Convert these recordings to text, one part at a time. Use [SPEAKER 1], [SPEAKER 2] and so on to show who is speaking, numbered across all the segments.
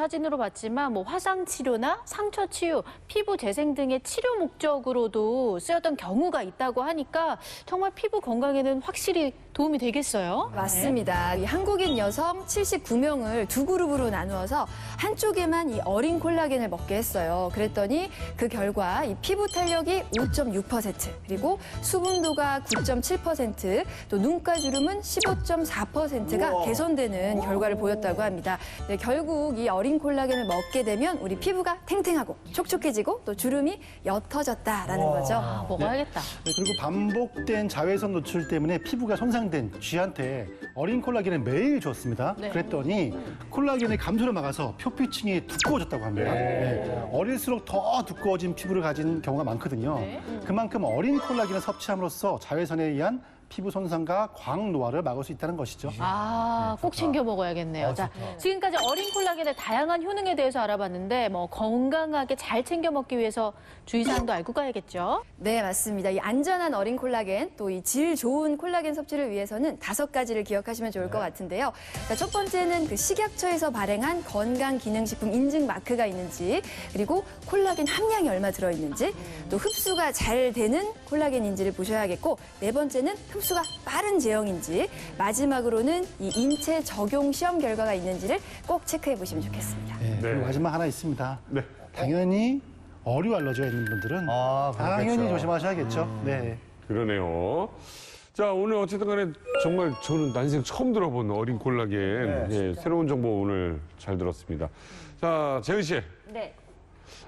[SPEAKER 1] 사진으로 봤지만 뭐 화상 치료나 상처 치유, 피부 재생 등의 치료 목적으로도 쓰였던 경우가 있다고 하니까 정말 피부 건강에는 확실히 도움이 되겠어요.
[SPEAKER 2] 맞습니다. 이 한국인 여성 79명을 두 그룹으로 나누어서 한쪽에만 이 어린 콜라겐을 먹게 했어요. 그랬더니 그 결과 이 피부 탄력이 5.6% 그리고 수분도가 9.7%또 눈가 주름은 15.4%가 개선되는 결과를 보였다고 합니다. 네, 결국 이 어린 콜라겐을 먹게 되면 우리 피부가 탱탱하고 촉촉해지고 또 주름이 옅어졌다라는 거죠.
[SPEAKER 1] 아, 먹어야겠다.
[SPEAKER 3] 네, 그리고 반복된 자외선 노출 때문에 피부가 손상된 쥐한테 어린 콜라겐을 매일 줬습니다.
[SPEAKER 1] 네.
[SPEAKER 3] 그랬더니 콜라겐의 감소를 막아서 표피층이 두꺼워졌다고 합니다. 네. 어릴수록 더 두꺼워진 피부를 가진 경우가 많거든요.
[SPEAKER 1] 네.
[SPEAKER 3] 그만큼 어린 콜라겐을 섭취함으로써 자외선에 의한 피부 손상과 광 노화를 막을 수 있다는 것이죠.
[SPEAKER 1] 아, 꼭 챙겨 먹어야겠네요. 자, 지금까지 어린 콜라겐의 다양한 효능에 대해서 알아봤는데 뭐 건강하게 잘 챙겨 먹기 위해서 주의사항도 알고 가야겠죠.
[SPEAKER 2] 네, 맞습니다. 이 안전한 어린 콜라겐, 또 이 질 좋은 콜라겐 섭취를 위해서는 다섯 가지를 기억하시면 좋을 것 같은데요. 자, 첫 번째는 그 식약처에서 발행한 건강 기능식품 인증 마크가 있는지, 그리고 콜라겐 함량이 얼마 들어 있는지, 또 흡수가 잘 되는 콜라겐인지를 보셔야겠고, 네 번째는 흡수가 빠른 제형인지, 마지막으로는 이 인체 적용 시험 결과가 있는지를 꼭 체크해 보시면 좋겠습니다.
[SPEAKER 3] 네, 그리고 마지막 하나 있습니다.
[SPEAKER 4] 네.
[SPEAKER 3] 당연히 어류 알러지가 있는 분들은
[SPEAKER 5] 아,
[SPEAKER 3] 당연히
[SPEAKER 5] 그렇겠죠.
[SPEAKER 3] 조심하셔야겠죠. 네.
[SPEAKER 4] 그러네요. 자, 오늘 어쨌든 간에 정말 저는 난생 처음 들어본 어린 콜라겐. 예, 새로운 정보 오늘 잘 들었습니다. 자, 재은 씨.
[SPEAKER 2] 네.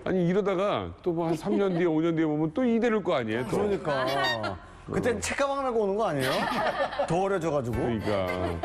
[SPEAKER 4] 아니, 이러다가 또 뭐 한 3년 뒤에, 5년 뒤에 보면 또 이대를 거 아니에요? 또.
[SPEAKER 5] 그러니까. 그땐 책가방 메고 오는 거 아니에요? 더 어려져가지고.
[SPEAKER 4] 그러니까.